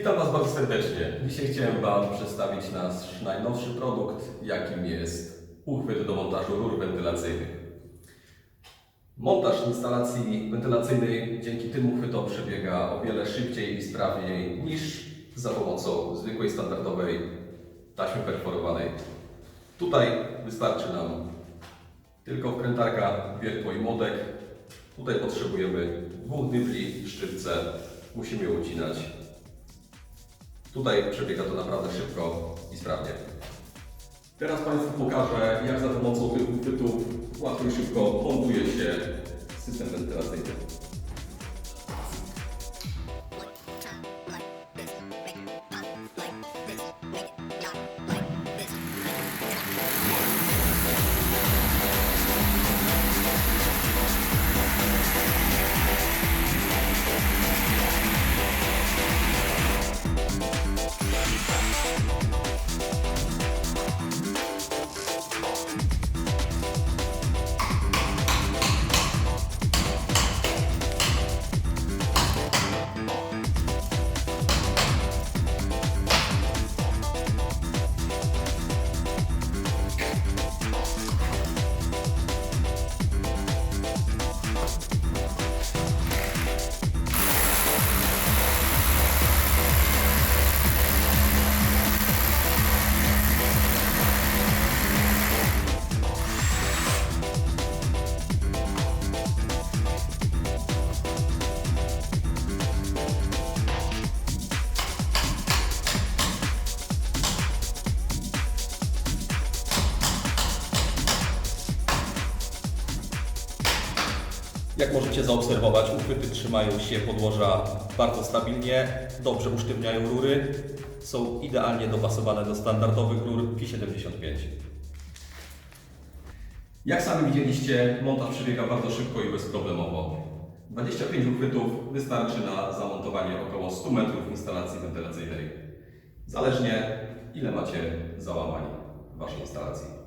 Witam Was bardzo serdecznie. Dzisiaj chciałem Wam przedstawić nasz najnowszy produkt, jakim jest uchwyt do montażu rur wentylacyjnych. Montaż instalacji wentylacyjnej dzięki tym uchwytom przebiega o wiele szybciej i sprawniej niż za pomocą zwykłej, standardowej taśmy perforowanej. Tutaj wystarczy nam tylko wkrętarka, wiertło i młodek. Tutaj potrzebujemy dwóch dybli, szczypce. Musimy je ucinać. Tutaj przebiega to naprawdę szybko i sprawnie. Teraz Państwu pokażę, jak za pomocą tych uchwytów łatwo i szybko montuje się Jak możecie zaobserwować, uchwyty trzymają się podłoża bardzo stabilnie, dobrze usztywniają rury, są idealnie dopasowane do standardowych rur Pi75. Jak sami widzieliście, montaż przebiega bardzo szybko i bezproblemowo. 25 uchwytów wystarczy na zamontowanie około 100 metrów instalacji wentylacyjnej. Zależnie ile macie załamań w Waszej instalacji.